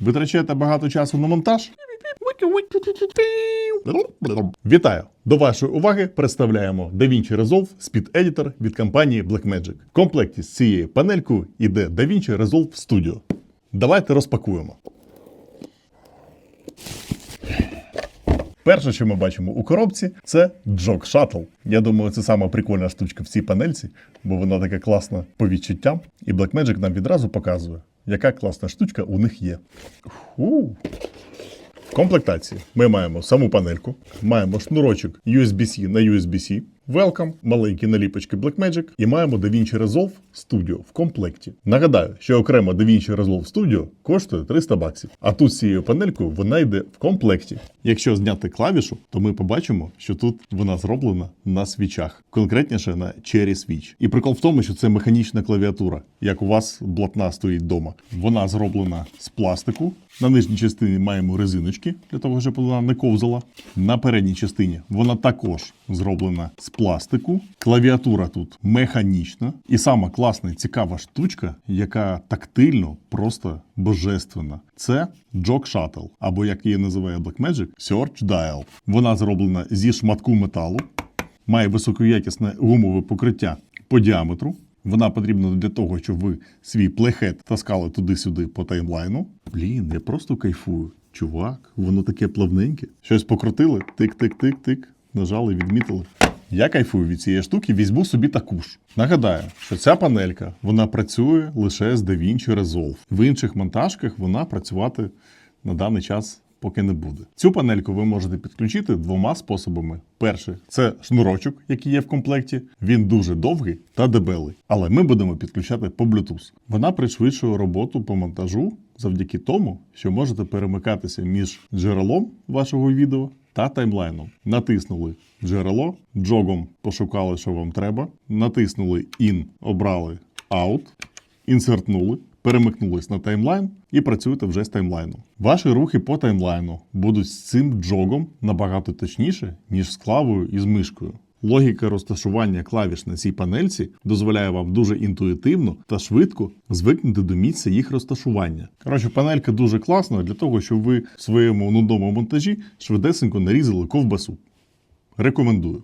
Витрачаєте багато часу на монтаж? Вітаю! До вашої уваги представляємо DaVinci Resolve Speed Editor від компанії Blackmagic. В комплекті з цією панелькою йде DaVinci Resolve Studio. Давайте розпакуємо. Перше, що ми бачимо у коробці, це Jog Shuttle. Я думаю, це сама прикольна штучка в цій панельці, бо вона така класна по відчуттям. І Blackmagic нам відразу показує, яка класна штучка у них є. Фу. В комплектації ми маємо саму панельку, маємо шнурочок USB-C на USB-C, Welcome, маленькі наліпочки Blackmagic і маємо DaVinci Resolve Studio в комплекті. Нагадаю, що окремо DaVinci Resolve Studio коштує 300 баксів, а тут з цією панелькою вона йде в комплекті. Якщо зняти клавішу, то ми побачимо, що тут вона зроблена на свічах, конкретніше на Cherry Switch. І прикол в тому, що це механічна клавіатура, як у вас блатна стоїть вдома. Вона зроблена з пластику. На нижній частині маємо резиночки для того, щоб вона не ковзала. На передній частині вона також зроблена з пластику. Клавіатура тут механічна. І сама класна і цікава штучка, яка тактильно просто божественна. Це Jog Shuttle, або як її називає Blackmagic, Search Dial. Вона зроблена зі шматку металу, має високоякісне гумове покриття по діаметру. Вона потрібна для того, щоб ви свій плейхет таскали туди-сюди по таймлайну. Блін, я просто кайфую. Чувак, воно таке плавненьке. Щось покрутили, тик-тик-тик-тик, нажали, відмітили. Я кайфую від цієї штуки, візьму собі таку ж. Нагадаю, що ця панелька вона працює лише з DaVinci Resolve. В інших монтажках вона працювати на даний час поки не буде. Цю панельку ви можете підключити двома способами. Перший це шнурочок, який є в комплекті. Він дуже довгий та дебелий. Але ми будемо підключати по Bluetooth. Вона пришвидшує роботу по монтажу завдяки тому, що можете перемикатися між джерелом вашого відео та таймлайном. Натиснули джерело, джогом пошукали, що вам треба. Натиснули In, обрали Out, інсертнули, перемикнулись на таймлайн і працюєте вже з таймлайном. Ваші рухи по таймлайну будуть з цим джогом набагато точніше, ніж з клавою і з мишкою. Логіка розташування клавіш на цій панельці дозволяє вам дуже інтуїтивно та швидко звикнути до місця їх розташування. Коротше, панелька дуже класна для того, щоб ви в своєму нудному монтажі швидесенько нарізали ковбасу. Рекомендую.